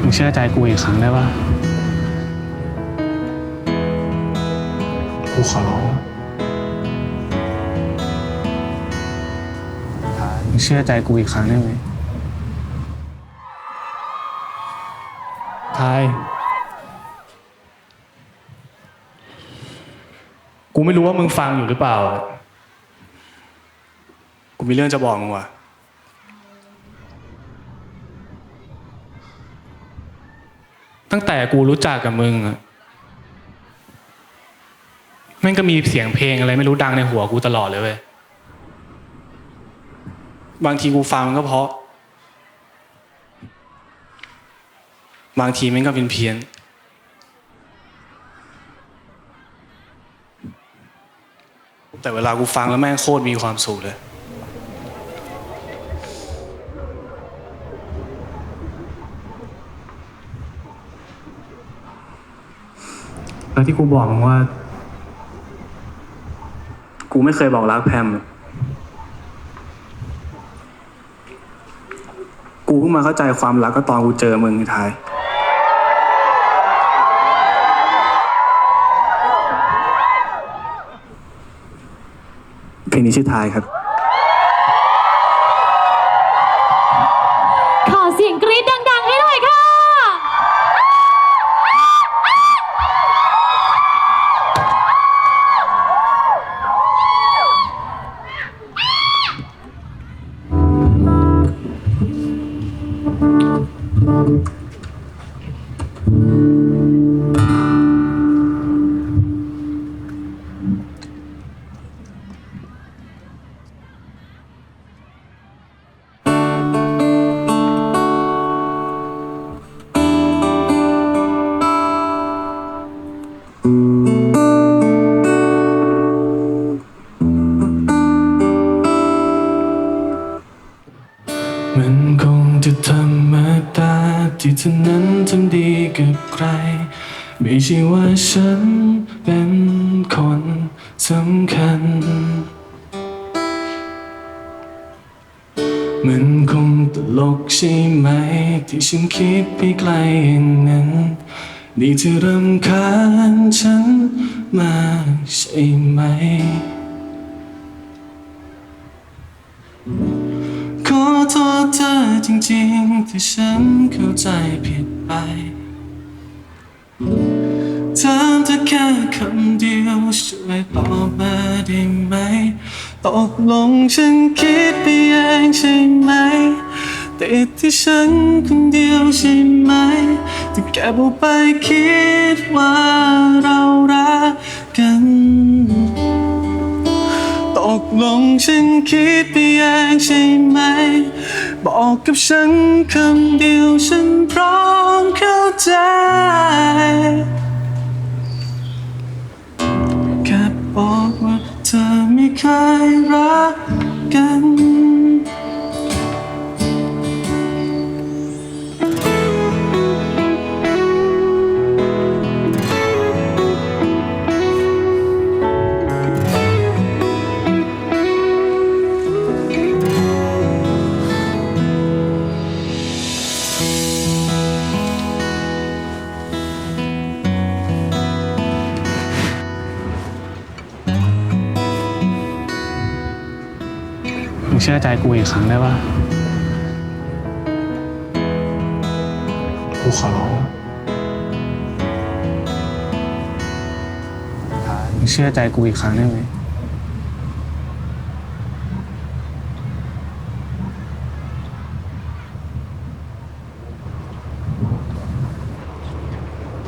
มึงเชื่อใจกูอีกครั้งได้ปะกูขอร้องมึงเชื่อใจกูอีกครั้งได้ไหมทายกูไม่รู้ว่ามึงฟังอยู่หรือเปล่า กูมีเรื่องจะบอกมึงว่ะ ตั้งแต่กูรู้จักกับมึงอะแม่งก็มีเสียงเพลงอะไรไม่รู้ดังในหัวกูตลอดเลยเว้ยบางทีกูฟังมันก็เพราะ บางทีแม่งก็เป็นเพี้ยน แต่เวลากูฟังแล้วแม่งโคตรมีความสุขเลย แล้วที่กูบอกมึงว่า กูไม่เคยบอกรักแพม กูเพิ่งมาเข้าใจความรักก็ตอนกูเจอมึงไอ้ทาย เพลงนี้ชื่อทายครับ มันคง จะธรรมดาที่เธอนั้นทำดีกับใคร ไม่ใช่ว่าฉันเป็นคนสำคัญ มันคงตลกใช่ไหม ที่ฉันคิดไปไกลอย่างนั้น นี่เธอรำคาญฉันมากใช่ไหม ษเธอจริงๆ ที่ฉันเข้าใจผิดไปถามเธอแค่คำเดียวช่วยตอบมาได้ไหม ตกลงฉันคิดไปเองใช่ไหมติดที่ฉันคนเดียวใช่ไหมที่แกบอกไปคิดว่าเรารัก หลงฉันคิดไปเองใช่ไหม บอกกับฉันคำเดียวฉันพร้อมเข้าใจแค่บอกว่าเธอไม่เคยรักกัน เชื่อใจกูอีกครั้งได้ปะกูขอร้องมึงเชื่อใจกูอีกครั้งได้ไหม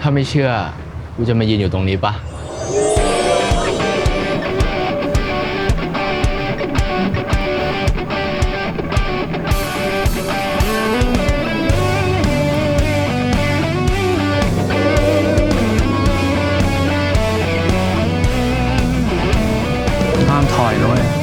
ถ้าไม่เชื่อ กูจะมายืนอยู่ตรงนี้ปะ by the way.